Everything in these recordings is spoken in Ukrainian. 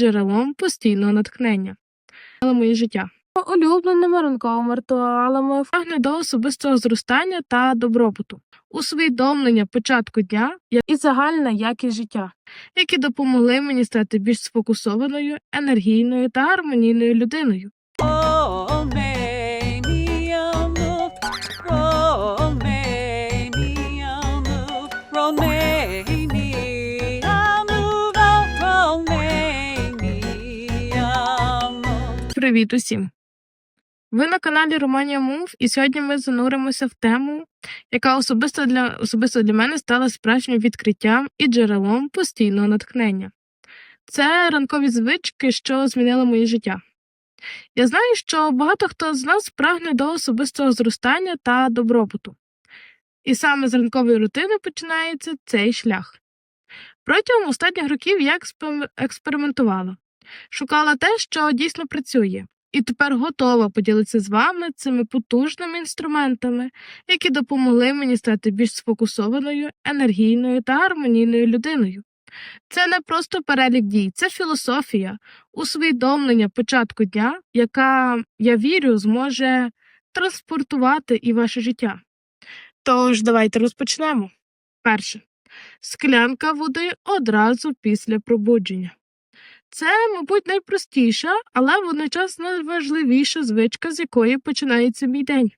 джерелом постійного натхнення. Але моє життя. Улюбленими ранковими ритуалами фагне до особистого зростання та добробуту, усвідомлення початку дня і загальна якість життя, які допомогли мені стати більш сфокусованою, енергійною та гармонійною людиною. Привіт усім! Ви на каналі Романія Мув, і сьогодні ми зануримося в тему, яка особисто для, особисто для мене стала справжнім відкриттям і джерелом постійного натхнення. Це ранкові звички, що змінили моє життя. Я знаю, що багато хто з нас прагне до особистого зростання та добробуту. І саме з ранкової рутини починається цей шлях. Протягом останніх років я експериментувала, шукала те, що дійсно працює, і тепер готова поділитися з вами цими потужними інструментами, які допомогли мені стати більш сфокусованою, енергійною та гармонійною людиною. Це не просто перелік дій, це філософія, усвідомлення початку дня, яка, я вірю, зможе транспортувати і ваше життя. Тож, давайте розпочнемо. Перше. Склянка води одразу після пробудження. Це, мабуть, найпростіша, але водночас найважливіша звичка, з якої починається мій день.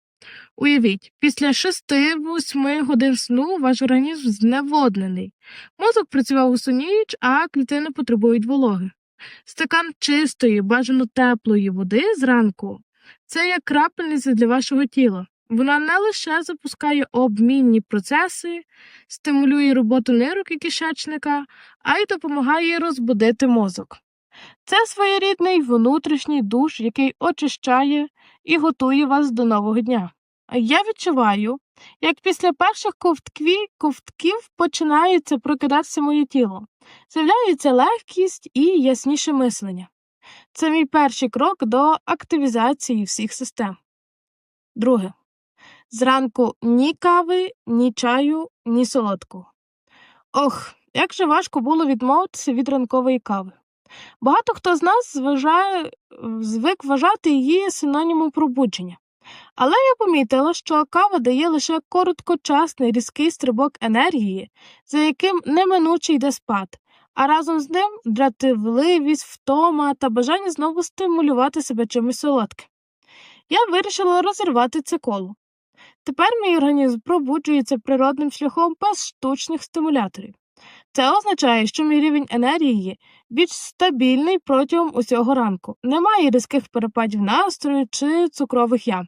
Уявіть, після 6-8 годин сну ваш організм зневоднений. Мозок працював усю ніч, а клітини потребують вологи. Стакан чистої, бажано теплої води зранку це як крапельниця для вашого тіла. Вона не лише запускає обмінні процеси, стимулює роботу нирок і кишечника, а й допомагає розбудити мозок. Це своєрідний внутрішній душ, який очищає і готує вас до нового дня. Я відчуваю, як після перших ковтків, ковтків починається прокидатися моє тіло, з'являється легкість і ясніше мислення. Це мій перший крок до активізації всіх систем. Друге. Зранку ні кави, ні чаю, ні солодкого. Ох, як же важко було відмовитися від ранкової кави. Багато хто з нас зважає, звик вважати її синонімом пробудження. Але я помітила, що кава дає лише короткочасний різкий стрибок енергії, за яким неминуче йде спад, а разом з ним дратівливість, втома та бажання знову стимулювати себе чимось солодким. Я вирішила розірвати це коло. Тепер мій організм пробуджується природним шляхом без штучних стимуляторів. Це означає, що мій рівень енергії більш стабільний протягом усього ранку. Немає різких перепадів настрою чи цукрових ям.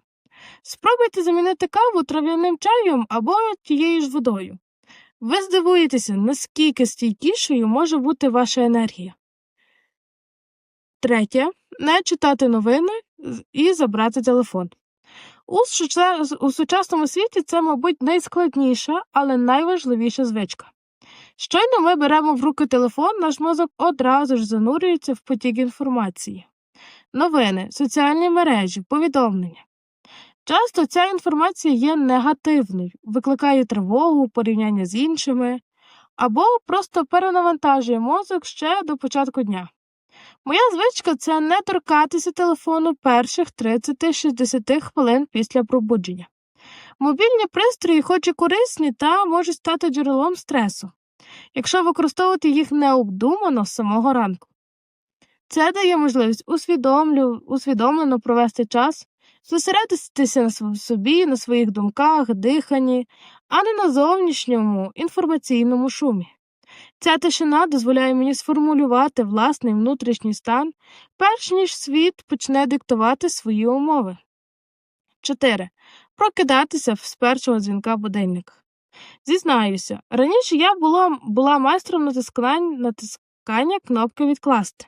Спробуйте замінити каву трав'яним чаєм або тією ж водою. Ви здивуєтеся, наскільки стійкішою може бути ваша енергія. Третє. Не читати новини і забрати телефон. У, сучасному світі це, мабуть, найскладніша, але найважливіша звичка. Щойно ми беремо в руки телефон, наш мозок одразу ж занурюється в потік інформації. Новини, соціальні мережі, повідомлення. Часто ця інформація є негативною, викликає тривогу, порівняння з іншими, або просто перенавантажує мозок ще до початку дня. Моя звичка це не торкатися телефону перших 30-60 хвилин після пробудження. Мобільні пристрої, хоч і корисні, та можуть стати джерелом стресу, якщо використовувати їх необдумано з самого ранку. Це дає можливість усвідомлю, усвідомлено провести час, зосередитися на собі, на своїх думках, диханні, а не на зовнішньому інформаційному шумі. Ця тишина дозволяє мені сформулювати власний внутрішній стан, перш ніж світ почне диктувати свої умови. 4. Прокидатися з першого дзвінка будильника. Зізнаюся, раніше я була, була майстром натискання, натискання кнопки відкласти.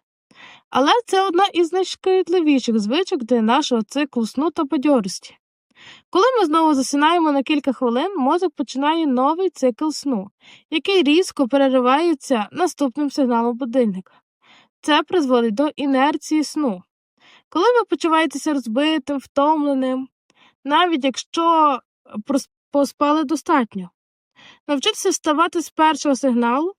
Але це одна із найшкідливіших звичок для нашого циклу сну та бадьорості. Коли ми знову засинаємо на кілька хвилин, мозок починає новий цикл сну, який різко переривається наступним сигналом будильника. Це призводить до інерції сну. Коли ви почуваєтеся розбитим, втомленим, навіть якщо поспали достатньо, навчитися вставати з першого сигналу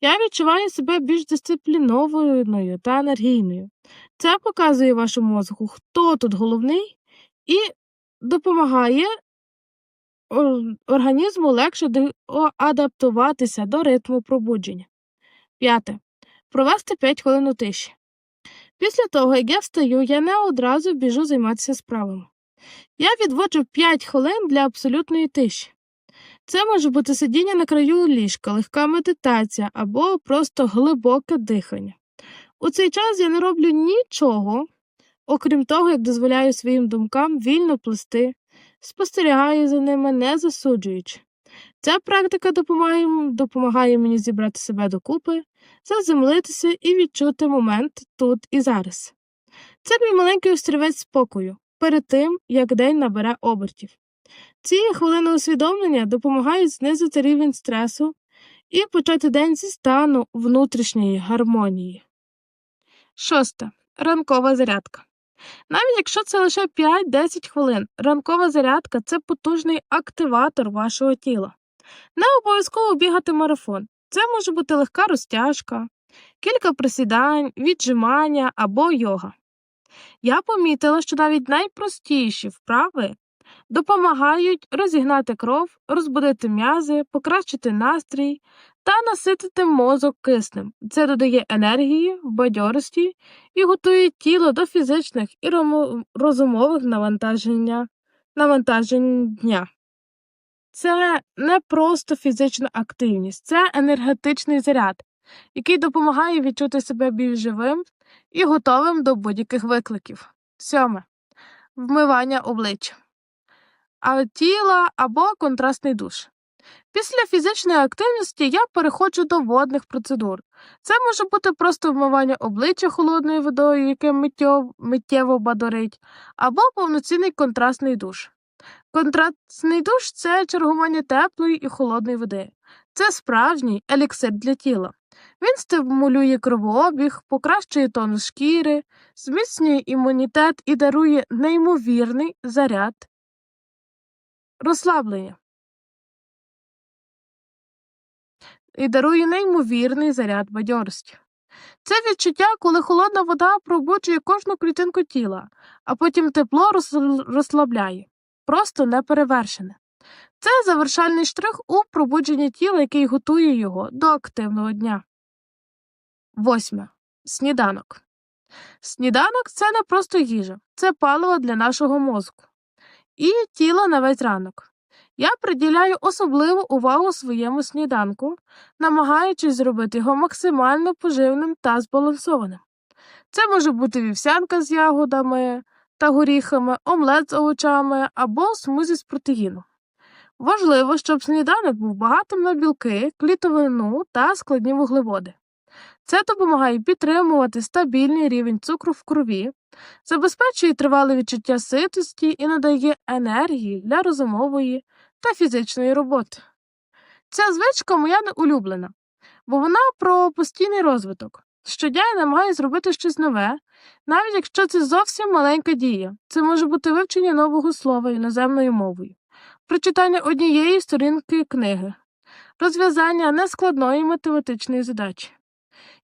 Я відчуваю себе більш дисциплінованою та енергійною. Це показує вашому мозку, хто тут головний, і допомагає організму легше адаптуватися до ритму пробудження. П'яте. Провести 5 хвилин у тиші. Після того, як я встаю, я не одразу біжу займатися справами. Я відводжу 5 хвилин для абсолютної тиші. Це може бути сидіння на краю ліжка, легка медитація або просто глибоке дихання. У цей час я не роблю нічого, окрім того, як дозволяю своїм думкам вільно плисти, спостерігаю за ними, не засуджуючи. Ця практика допомагає, допомагає мені зібрати себе докупи, заземлитися і відчути момент тут і зараз. Це мій маленький острівець спокою перед тим, як день набере обертів. Ці хвилини усвідомлення допомагають знизити рівень стресу і почати день зі стану внутрішньої гармонії. Шосте. Ранкова зарядка. Навіть якщо це лише 5-10 хвилин, ранкова зарядка це потужний активатор вашого тіла. Не обов'язково бігати марафон. Це може бути легка розтяжка, кілька присідань, віджимання або йога. Я помітила, що навіть найпростіші вправи допомагають розігнати кров, розбудити м'язи, покращити настрій та наситити мозок киснем. Це додає енергії, бадьорості і готує тіло до фізичних і розумових навантаження, навантажень дня. Це не просто фізична активність, це енергетичний заряд, який допомагає відчути себе більш живим і готовим до будь-яких викликів. Сьоме. Вмивання обличчя а тіла або контрастний душ. Після фізичної активності я переходжу до водних процедур. Це може бути просто вмивання обличчя холодною водою, яке миттєво, миттєво бадорить, або повноцінний контрастний душ. Контрастний душ це чергування теплої і холодної води. Це справжній еліксир для тіла. Він стимулює кровообіг, покращує тонус шкіри, зміцнює імунітет і дарує неймовірний заряд розслаблення. І дарує неймовірний заряд бадьорості. Це відчуття, коли холодна вода пробуджує кожну клітинку тіла, а потім тепло розслабляє. Просто неперевершене. Це завершальний штрих у пробудженні тіла, який готує його до активного дня. Восьме. Сніданок. Сніданок це не просто їжа, це паливо для нашого мозку і тіла на весь ранок. Я приділяю особливу увагу своєму сніданку, намагаючись зробити його максимально поживним та збалансованим. Це може бути вівсянка з ягодами та горіхами, омлет з овочами або смузі з протеїну. Важливо, щоб сніданок був багатим на білки, клітовину та складні вуглеводи. Це допомагає підтримувати стабільний рівень цукру в крові, забезпечує тривале відчуття ситості і надає енергії для розумової та фізичної роботи. Ця звичка моя улюблена, бо вона про постійний розвиток. Щодня я намагаюся зробити щось нове, навіть якщо це зовсім маленька дія. Це може бути вивчення нового слова іноземною мовою, прочитання однієї сторінки книги, розв'язання нескладної математичної задачі,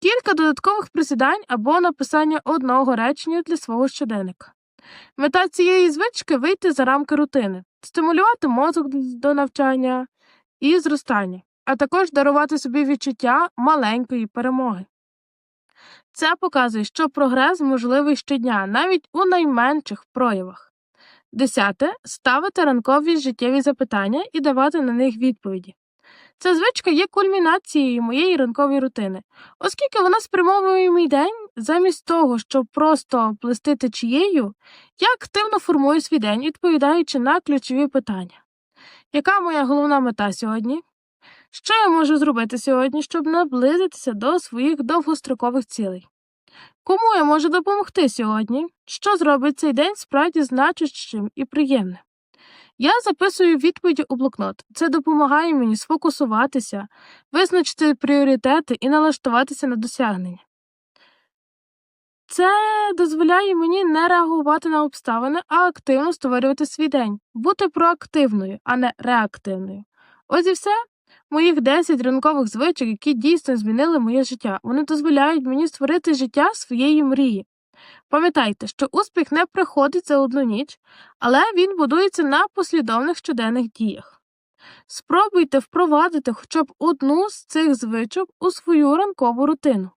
кілька додаткових присідань або написання одного речення для свого щоденника. Мета цієї звички вийти за рамки рутини, стимулювати мозок до навчання і зростання, а також дарувати собі відчуття маленької перемоги. Це показує, що прогрес можливий щодня, навіть у найменших проявах. Десяте ставити ранкові життєві запитання і давати на них відповіді. Ця звичка є кульмінацією моєї ранкової рутини, оскільки вона спрямовує мій день замість того, щоб просто плести течією, я активно формую свій день, відповідаючи на ключові питання. Яка моя головна мета сьогодні? Що я можу зробити сьогодні, щоб наблизитися до своїх довгострокових цілей? Кому я можу допомогти сьогодні? Що зробить цей день справді значущим і приємним? Я записую відповіді у блокнот. Це допомагає мені сфокусуватися, визначити пріоритети і налаштуватися на досягнення. Це дозволяє мені не реагувати на обставини, а активно створювати свій день, бути проактивною, а не реактивною. Ось і все. моїх 10 ранкових звичок, які дійсно змінили моє життя. Вони дозволяють мені створити життя своєї мрії. Пам'ятайте, що успіх не приходить за одну ніч, але він будується на послідовних щоденних діях. Спробуйте впровадити хоча б одну з цих звичок у свою ранкову рутину.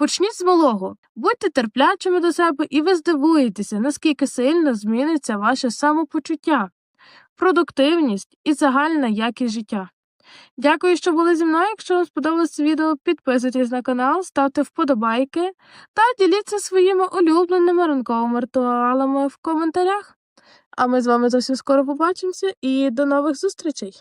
Почніть з малого, будьте терплячими до себе, і ви здивуєтеся, наскільки сильно зміниться ваше самопочуття, продуктивність і загальна якість життя. Дякую, що були зі мною. Якщо вам сподобалось відео, підписуйтесь на канал, ставте вподобайки та діліться своїми улюбленими ранковими ритуалами в коментарях. А ми з вами зовсім скоро побачимося і до нових зустрічей!